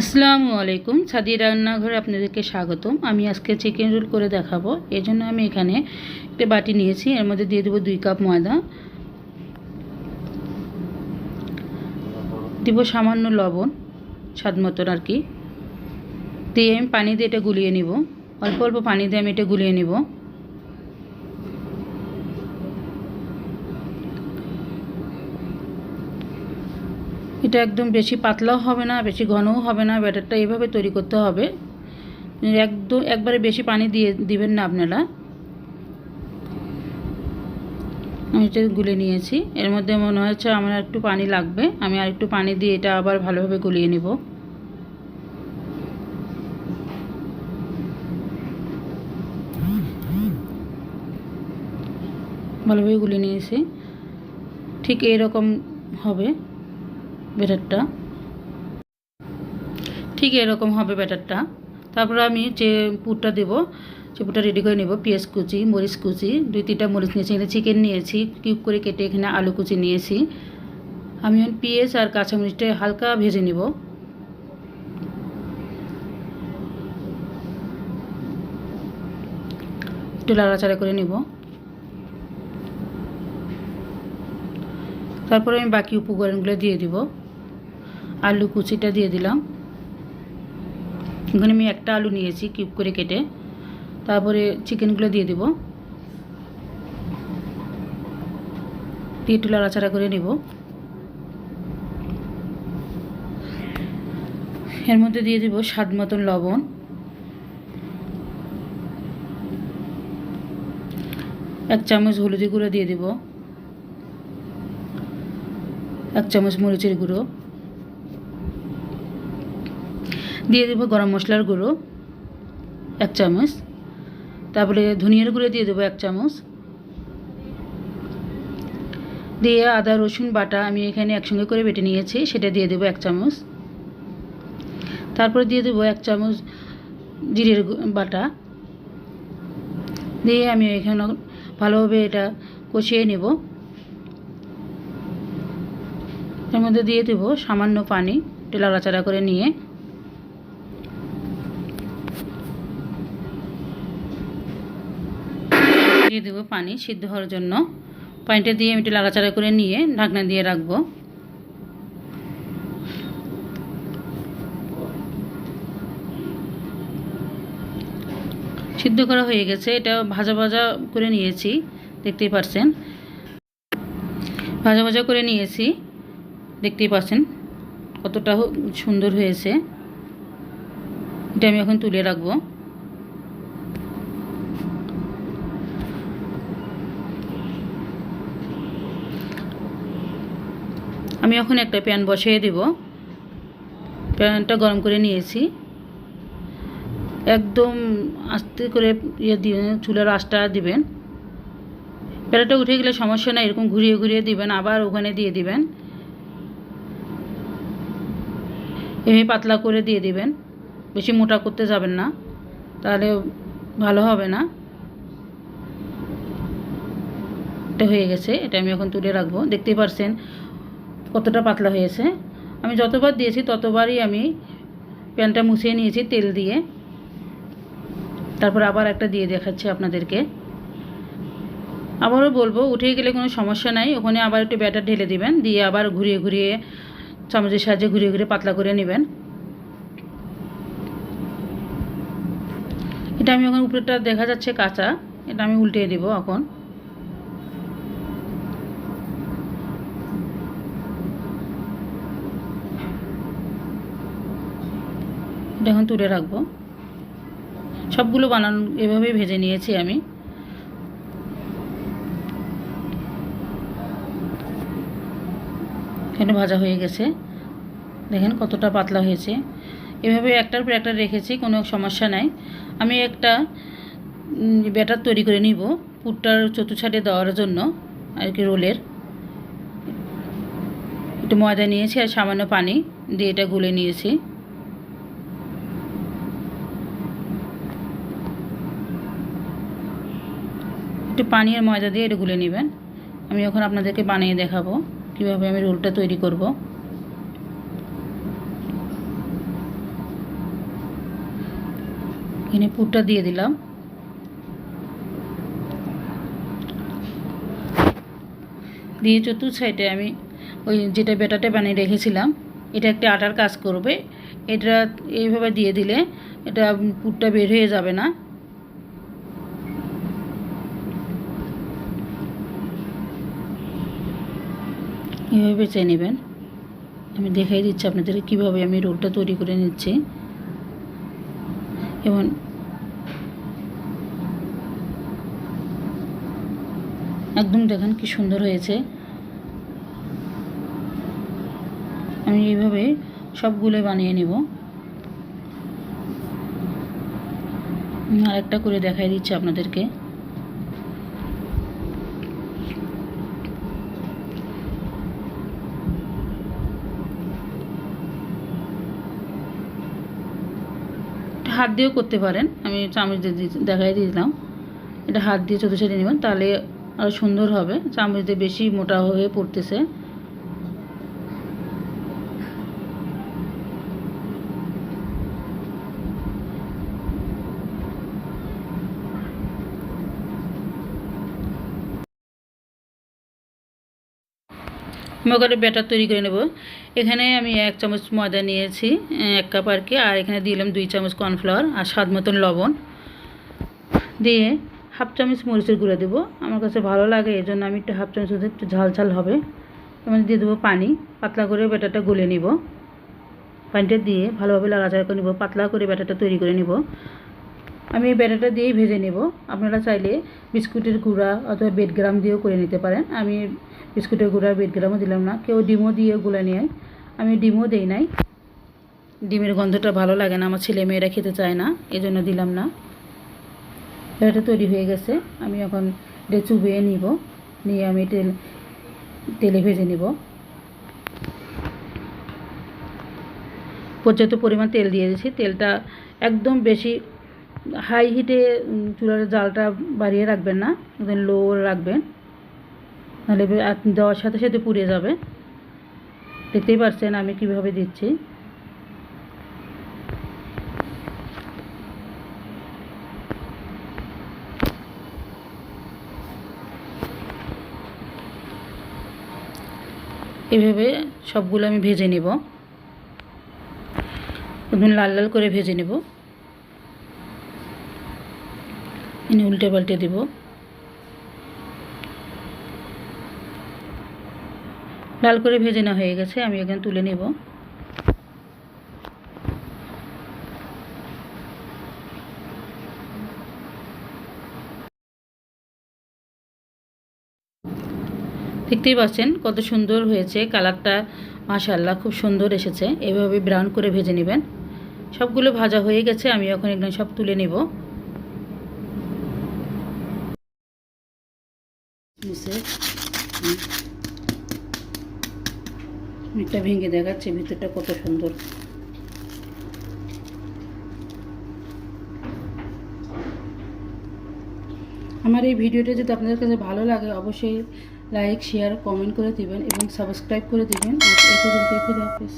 আসসালামু আলাইকুম সাদি রান্নাঘরে আপনাদেরকে স্বাগতম। আমি আজকে চিকেন রোল করে দেখাবো। এই জন্য আমি এখানে একটা বাটি নিয়েছি। এর মধ্যে দিয়ে দেবো দুই কাপ ময়দা। দিব সামান্য লবণ, স্বাদ মতন আর কি। দিয়ে আমি পানি দিয়ে এটা গুলিয়ে নিব। অল্প অল্প পানি দিয়ে আমি এটা গুলিয়ে নিব। এটা একদম বেশি পাতলাও হবে না, বেশি ঘনও হবে না, ব্যাটারটা এইভাবে তৈরি করতে হবে। একদম একবারে বেশি পানি দিয়ে দিবেন না আপনারা। আমি এটা গুলে নিয়েছি। এর মধ্যে মনে হচ্ছে আমার একটু পানি লাগবে। আমি আর একটু পানি দিয়ে এটা আবার ভালোভাবে গুলিয়ে নিব। ভালোভাবে গুলিয়ে নিয়েছি। ঠিক এরকম হবে। ব্যাটারটা। ঠিক এরকম হবে ব্যাটারটা। তারপর আমি যে পুরটা দেবো সে পুরটা রেডি করে নেব, পেঁয়াজ কুচি, মরিচ কুচি, দুই তিনটা মরিচ নিয়েছি, এখানে চিকেন নিয়েছি কিউব করে কেটে এখানে আলু কুচি নিয়েছি। আমি পেঁয়াজ আর কাঁচামরিচটা হালকা ভেজে নেব। একটু লাড়াচাড়া করে নেব। তারপরে আমি বাকি উপকরণগুলো দিয়ে দিব। আলু কুচিটা দিয়ে দিলাম। এখানে আমি একটা আলু নিয়েছি কিউব করে কেটে। তারপরে চিকেনগুলো দিয়ে দিব। দিয়ে একটু লাড়াচাড়া করে নিব। এর মধ্যে দিয়ে দিব স্বাদ মতন লবণ। এক চামচ হলুদি গুঁড়ো দিয়ে দিব। এক চামচ মরিচের গুঁড়ো। দিয়ে দেবো গরম মশলার গুঁড়ো, এক চামচ। তারপরে ধনিয়ার গুঁড়ো দিয়ে দেবো এক চামচ। দিয়ে আদা, রসুন, বাটা আমি এখানে একসঙ্গে করে বেটে নিয়েছি, সেটা দিয়ে দেবো এক চামচ। তারপরে দিয়ে দেবো এক চামচ জিরের বাটা। দিয়ে আমি এখানে ভালোভাবে এটা কষিয়ে নেব। এর মধ্যে দিয়ে দেবো সামান্য পানি, একটু লাড়াচাড়া করে নিয়ে। দিয়ে দেবো পানি সিদ্ধ হওয়ার জন্য। পানিটা দিয়ে আমি একটু লাড়াচাড়া করে নিয়ে ঢাকনা দিয়ে রাখব। সিদ্ধ করা হয়ে গেছে, এটা ভাজা ভাজা করে নিয়েছি, দেখতেই পারছেন। ভাজা ভাজা করে নিয়েছি, দেখতেই পাচ্ছেন কতটা সুন্দর হয়েছে। এটা আমি এখন তুলে রাখব। আমি এখন একটা প্যান বসিয়ে দেব। প্যানটা গরম করে নিয়েছি। একদম আস্তে করে ইয়ে দিয়ে চুলার আঁচটা দিবেন। প্যারাটা উঠে গেলে সমস্যা নাই, এরকম ঘুরিয়ে ঘুরিয়ে দিবেন, আবার ওখানে দিয়ে দিবেন। এমনি পাতলা করে দিয়ে দিবেন, বেশি মোটা করতে যাবেন না, তাহলে ভালো হবে না। এটা হয়ে গেছে, এটা আমি এখন তুলে রাখব। দেখতেই পারছেন কতটা পাতলা হয়েছে। আমি যতবার দিয়েছি ততবারই আমি প্যানটা মুছিয়ে নিয়েছি তেল দিয়ে। তারপর আবার একটা দিয়ে দেখাচ্ছি আপনাদেরকে। আবারও বলব উঠে গেলে কোনো সমস্যা নাই। ওখানে আবার একটু ব্যাটার ঢেলে দিবেন, দিয়ে আবার ঘুরিয়ে ঘুরিয়ে চামচের সাহায্যে ঘুরিয়ে ঘুরিয়ে পাতলা করে নেবেন। এটা আমি এখন উপরেটা দেখা যাচ্ছে কাঁচা, এটা আমি উল্টে দেবো এখন। এটা এখন তুলে রাখব। সবগুলো বানানো এভাবেই ভেজে নিয়েছি আমি। এখানে ভাজা হয়ে গেছে। দেখেন কতটা পাতলা হয়েছে। এভাবে একটার পর একটা রেখেছি, কোনো সমস্যা নাই। আমি একটা ব্যাটার তৈরি করে নিব, পুরটার চতুর্থাটে দেওয়ার জন্য, আর কি রোলের। একটু ময়দা নিয়েছি আর সামান্য পানি দিয়ে এটা গুলে নিয়েছি। একটু পানি আর ময়দা দিয়ে এটা গুলে নেবেন। আমি এখন আপনাদেরকে বানিয়ে দেখাবো কীভাবে আমি রোলটা তৈরি করব। এখানে পুরটা দিয়ে দিলাম। দিয়ে চতুর্থ সাইডে আমি ওই যেটা বেটাটা বানিয়ে রেখেছিলাম, এটা একটা আটার কাজ করবে। এটা এইভাবে দিয়ে দিলে এটা পুরটা বের হয়ে যাবে না। এভাবে বেছে নেবেন। আমি দেখাই দিচ্ছি আপনাদের কীভাবে আমি রোলটা তৈরি করে নিচ্ছি। এবং একদম দেখেন কি সুন্দর হয়েছে। আমি এইভাবে সবগুলো বানিয়ে নেব। আর একটা করে দেখাই দিচ্ছি আপনাদেরকে এটা হাত দিয়েও করতে পারেন। আমি চামচ দিয়ে দেখাই দিলাম। এটা হাত দিয়ে ছোটো সাইডে নেবেন, তাহলে আরও সুন্দর হবে। চামচ দিয়ে বেশি মোটা হয়ে পড়তেছে। আমি ব্যাটার তৈরি করে নেব। এখানে আমি এক চামচ ময়দা নিয়েছি, এক কাপ আর কি, আর এখানে দিলাম দুই চামচ কর্নফ্লাওয়ার আর স্বাদ মতন লবণ। দিয়ে হাফ চামচ মরিচের গুঁড়ো দেবো। আমার কাছে ভালো লাগে এই জন্য আমি একটু হাফ চামচ একটু ঝাল ঝাল হবে। এবার দিয়ে দেবো পানি, পাতলা করে ব্যাটারটা গুলে নিব। পানিটা দিয়ে ভালোভাবে লাগাচাড়া করে নিব, পাতলা করে ব্যাটারটা তৈরি করে নিব। আমি এই ব্যাটারটা দিয়েই ভেজে নেব। আপনারা চাইলে বিস্কুটের গুঁড়া অথবা বেড গ্রাম দিয়েও করে নিতে পারেন। আমি বিস্কুটের গুঁড়া, বেড গ্রামও দিলাম না, কেউ ডিমও দিয়ে গুলে নিয়ে। আমি ডিমও দেই নাই। ডিমের গন্ধটা ভালো লাগে না, আমার ছেলে মেয়েরা খেতে চায় না এই জন্য দিলাম না। এটা তৈরি হয়ে গেছে, আমি এখন এটা চুবিয়ে নিব, নিয়ে আমি তেল, তেলে ভেজে নিব। পর্যাপ্ত পরিমাণ তেল দিয়ে দিয়েছি। তেলটা একদম বেশি হাই হিটে চুলার জালটা বাড়িয়ে রাখবেন না লো রাখবেন। নাহলে দেওয়ার সাথে সাথে পুড়ে যাবে। দেখতেই পারছেন আমি কীভাবে দিচ্ছি। এভাবে সবগুলো আমি ভেজে নেব। লাল লাল করে ভেজে নেব। এনে উল্টে পাল্টে দেব। লাল করে ভেজে নেওয়া হয়ে গেছে, আমি এখানে তুলে নেব। দেখতেই পাচ্ছেন কত সুন্দর হয়েছে, কালারটা মাশাল্লাহ খুব সুন্দর এসেছে। এভাবে ব্রাউন করে ভেজে নেবেন। সবগুলো ভাজা হয়ে গেছে, আমি এখন একদম সব তুলে নেব। এটা ভেঙে দেখাচ্ছে, ভিতরটা কত সুন্দর। আমার এই ভিডিওটা যদি আপনাদের কাছে ভালো লাগে, অবশ্যই লাইক, শেয়ার, কমেন্ট করে দিবেন এবং সাবস্ক্রাইব করে দিবেন। এই পর্যন্ত খুদা হাফেজ।